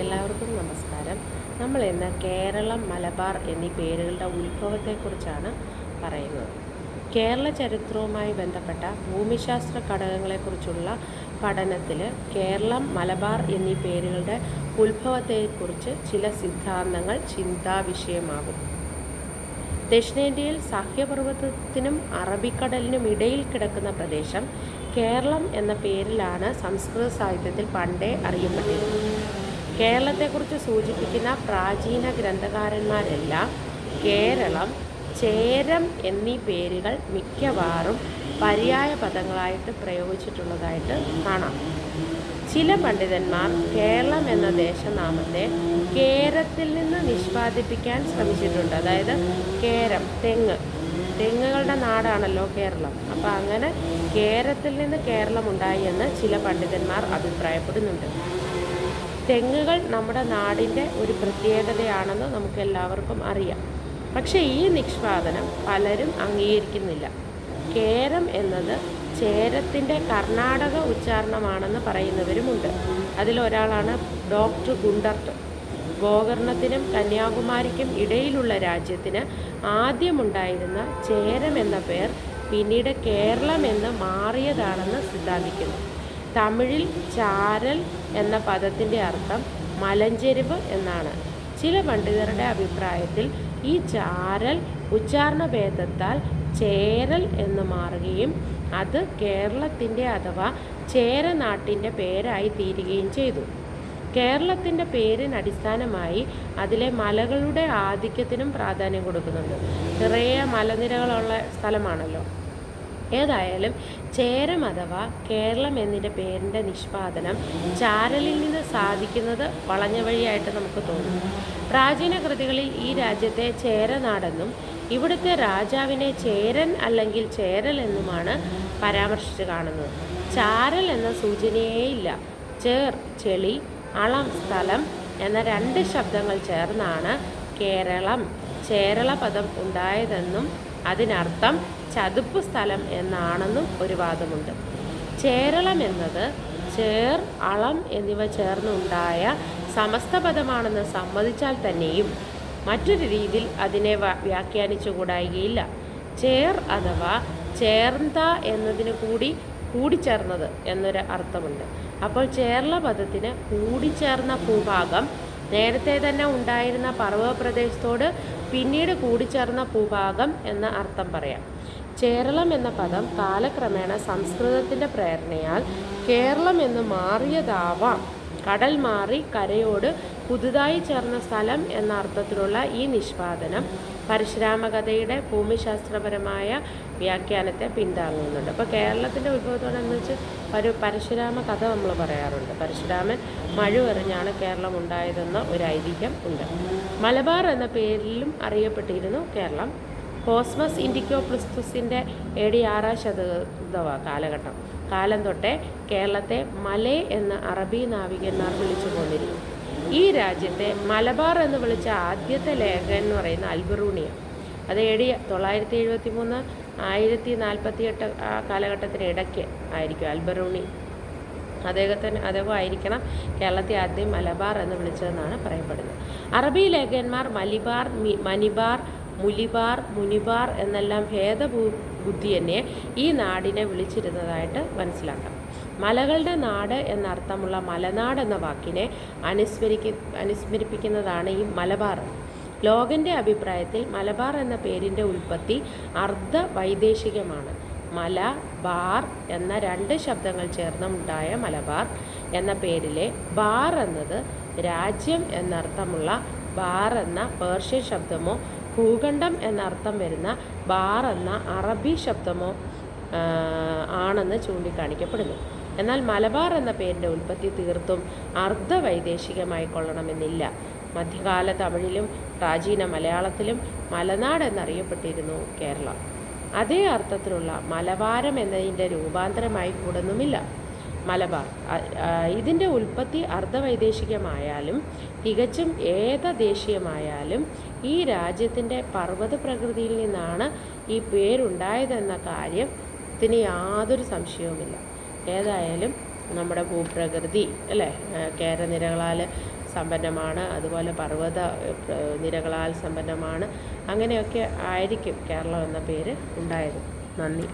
എല്ലാവർക്കും നമസ്കാരം. നമ്മൾ ഇന്ന് കേരളം മലബാർ എന്നീ പേരുകളുടെ ഉത്ഭവത്തെക്കുറിച്ചാണ് പറയുന്നത്. കേരള ചരിത്രവുമായി ബന്ധപ്പെട്ട ഭൂമിശാസ്ത്ര ഘടകങ്ങളെക്കുറിച്ചുള്ള പഠനത്തിൽ കേരളം മലബാർ എന്നീ പേരുകളുടെ ഉത്ഭവത്തെക്കുറിച്ച് ചില സിദ്ധാന്തങ്ങൾ ചിന്താവിഷയമാകും ദക്ഷിണേന്ത്യയിൽ സാഹ്യപർവതത്തിനും അറബിക്കടലിനും ഇടയിൽ കിടക്കുന്ന പ്രദേശം കേരളം എന്ന പേരിലാണ് സംസ്കൃത സാഹിത്യത്തിൽ പണ്ടേ അറിയപ്പെട്ടിരുന്നത്. കേരളത്തെക്കുറിച്ച് സൂചിപ്പിക്കുന്ന പ്രാചീന ഗ്രന്ഥകാരന്മാരെല്ലാം കേരളം ചേരം എന്നീ പേരുകൾ മിക്കവാറും പര്യായ പദങ്ങളായിട്ട് പ്രയോഗിച്ചിട്ടുള്ളതായിട്ട് കാണാം. ചില പണ്ഡിതന്മാർ കേരളം എന്ന ദേശനാമത്തെ കേരത്തിൽ നിന്ന് നിഷ്പാദിപ്പിക്കാൻ ശ്രമിച്ചിട്ടുണ്ട്. അതായത് കേരം തെങ്ങ്. തെങ്ങുകളുടെ നാടാണല്ലോ കേരളം. അപ്പോൾ അങ്ങനെ കേരത്തിൽ നിന്ന് കേരളം ഉണ്ടായി എന്ന് ചില പണ്ഡിതന്മാർ അഭിപ്രായപ്പെടുന്നുണ്ട്. തെങ്ങുകൾ നമ്മുടെ നാടിന്റെ ഒരു പ്രത്യേകതയാണെന്ന് നമുക്ക് എല്ലാവർക്കും അറിയാം. പക്ഷേ ഈ നിഷ്പാദനം പലരും അംഗീകരിക്കുന്നില്ല. കേരം എന്നത് ചേരത്തിന്റെ കർണാടക ഉച്ചാരണമാണെന്ന് പറയുന്നവരുമുണ്ട്. അതിലൊരാളാണ് ഡോക്ടർ ഗുണ്ടർട്ട്. ഗോകർണത്തിനും കന്യാകുമാരിക്കും ഇടയിലുള്ള രാജ്യത്തിന് ആദ്യമുണ്ടായിരുന്ന ചേരം എന്ന പേർ പിന്നീട് കേരളം എന്ന് മാറിയതാണെന്ന് സിദ്ധാന്തിക്കുന്നു. തമിഴിൽ ചാരൽ എന്ന പദത്തിന്റെ അർത്ഥം മലഞ്ചെരിവ് എന്നാണ്. ചില പണ്ഡിതരുടെ അഭിപ്രായത്തിൽ ഈ ചാരൽ ഉച്ചാരണ ഭേദത്താൽ ചേരൽ എന്ന് മാറുകയും അത് കേരളത്തിന്റെ അഥവാ ചേരനാട്ടിന്റെ പേരായി തീരുകയും ചെയ്തു. കേരളത്തിന്റെ പേരിന് അടിസ്ഥാനമായി അതിലെ മലകളുടെ ആധിക്യത്തിനും പ്രാധാന്യം കൊടുക്കുന്നുണ്ട്. നിറയെ മലനിരകളുള്ള സ്ഥലമാണല്ലോ. ഏതായാലും ചേരം അഥവാ കേരളം എന്നതിന്റെ പേരിന്റെ നിഷ്പാദനം ചാരലിൽ നിന്ന് സാധിക്കുന്നത് വളഞ്ഞ വഴിയായിട്ട് നമുക്ക് തോന്നും. പ്രാചീന കൃതികളിൽ ഈ രാജ്യത്തെ ചേരനാടെന്നും ഇവിടുത്തെ രാജാവിനെ ചേരൻ അല്ലെങ്കിൽ ചേരൽ എന്നുമാണ് പരാമർശിച്ച് കാണുന്നത്. ചാരൽ എന്ന സൂചനയേയില്ല ചേർ ചെളി അളം സ്ഥലം എന്ന രണ്ട് ശബ്ദങ്ങൾ ചേർന്നാണ് കേരളം ചേരള പദം ഉണ്ടായതെന്നും അതിനർത്ഥം ചതുപ്പ് സ്ഥലം എന്നാണെന്നും ഒരു വാദമുണ്ട്. ചേരളം എന്നത് ചേർ അളം എന്നിവ ചേർന്നുണ്ടായ സമസ്ത പദമാണെന്ന് സമ്മതിച്ചാൽ തന്നെയും മറ്റൊരു രീതിയിൽ അതിനെ വ്യാഖ്യാനിച്ചുകൂടായികയില്ല ചേർ അഥവാ ചേർന്ത എന്നതിന് കൂടി കൂടിച്ചേർന്നത് എന്നൊരു അർത്ഥമുണ്ട്. അപ്പോൾ ചേർള പദത്തിന് കൂടിച്ചേർന്ന ഭൂഭാഗം നേരത്തെ തന്നെ ഉണ്ടായിരുന്ന പർവപ്രദേശത്തോട് പിന്നീട് കൂടിച്ചേർന്ന ഭൂഭാഗം എന്ന അർത്ഥം പറയാം. ചേരളം എന്ന പദം കാലക്രമേണ സംസ്കൃതത്തിന്റെ പ്രേരണയാൽ കേരളം എന്ന് മാറിയതാവാം. കടൽ മാറി കരയോട് പുതുതായി ചേർന്ന സ്ഥലം എന്ന അർത്ഥത്തിലുള്ള ഈ നിഷ്പാദനം പരശുരാമകഥയുടെ ഭൂമിശാസ്ത്രപരമായ വ്യാഖ്യാനത്തെ പിന്താങ്ങുന്നുണ്ട്. അപ്പോൾ കേരളത്തിന്റെ ഉത്ഭവത്തോടെന്ന് വെച്ച് ഒരു പരശുരാമ കഥ നമ്മൾ പറയാറുണ്ട്. പരശുരാമൻ മഴ എറിഞ്ഞാണ് കേരളം ഉണ്ടായതെന്ന ഒരു ഐതിഹ്യം ഉണ്ട്. മലബാർ എന്ന പേരിലും അറിയപ്പെട്ടിരുന്നു കേരളം. കോസ്മസ് ഇൻഡിക്കോപ്ലിസ്തുസിന്റെ എ ഡി ആറാം ശതകവ കാലഘട്ടം. കാലം തൊട്ടേ കേരളത്തെ മലേ എന്ന് അറബി നാവികന്മാർ വിളിച്ചു പോന്നിരുന്നു ഈ രാജ്യത്തെ മലബാർ എന്ന് വിളിച്ച ആദ്യത്തെ ലേഖകൻ എന്ന് പറയുന്ന അൽബറൂണിയ. അത് എ തൊള്ളായിരത്തി എഴുപത്തി മൂന്ന് ആയിരത്തി നാൽപ്പത്തി എട്ട് ആ കാലഘട്ടത്തിന് ഇടയ്ക്ക് ആയിരിക്കും അൽബറൂണി. അദ്ദേഹത്തിന് അദ്ദേഹം ആയിരിക്കണം കേരളത്തെ ആദ്യം മലബാർ എന്ന് വിളിച്ചതെന്നാണ് പറയപ്പെടുന്നത്. അറബി ലേഖകന്മാർ മലിബാർ മനിബാർ മുലിബാർ മുനിബാർ എന്നെല്ലാം ഭേദഭൂ ബുദ്ധി തന്നെ ഈ നാടിനെ വിളിച്ചിരുന്നതായിട്ട് മനസ്സിലാക്കാം. മലകളുടെ നാട് എന്നർത്ഥമുള്ള മലനാട് എന്ന വാക്കിനെ അനുസ്മരിക്ക അനുസ്മരിപ്പിക്കുന്നതാണ് ഈ മലബാർ. ലോകന്റെ അഭിപ്രായത്തിൽ മലബാർ എന്ന പേരിന്റെ ഉൽപ്പത്തി അർദ്ധ വൈദേശികമാണ് മല ബാർ എന്ന രണ്ട് ശബ്ദങ്ങൾ ചേർന്നുണ്ടായ മലബാർ എന്ന പേരിലെ ബാർ എന്നത് രാജ്യം എന്നർത്ഥമുള്ള ബാർ എന്ന പേർഷ്യൻ ശബ്ദമോ ഭൂഖണ്ഡം എന്നർത്ഥം വരുന്ന ബാർ എന്ന അറബി ശബ്ദമോ ആണെന്ന് ചൂണ്ടിക്കാണിക്കപ്പെടുന്നു. എന്നാൽ മലബാർ എന്ന പേരിന്റെ ഉൽപ്പത്തി തീർത്തും അർദ്ധവൈദേശികമായി കൊള്ളണമെന്നില്ല. മധ്യകാല തമിഴിലും പ്രാചീന മലയാളത്തിലും മലനാട് എന്നറിയപ്പെട്ടിരുന്നു കേരളം. അതേ അർത്ഥത്തിലുള്ള മലബാരം എന്നതിന്റെ രൂപാന്തരമായി കൂടൊന്നുമില്ല. മലബാർ. ഇതിന്റെ ഉൽപ്പത്തി അർദ്ധവൈദേശികമായാലും തികച്ചും ഏകദേശീയമായാലും ഈ രാജ്യത്തിന്റെ പർവത പ്രകൃതിയിൽ നിന്നാണ് ഈ പേരുണ്ടായതെന്ന കാര്യത്തിന് യാതൊരു സംശയവുമില്ല. ഏതായാലും നമ്മുടെ ഭൂപ്രകൃതി അല്ലേ? കേരനിരകളാൽ സമ്പന്നമാണ് അതുപോലെ പർവത നിരകളാൽ സമ്പന്നമാണ് അങ്ങനെയൊക്കെ ആയിരിക്കും കേരളം എന്ന പേര് ഉണ്ടായത്. നന്ദി.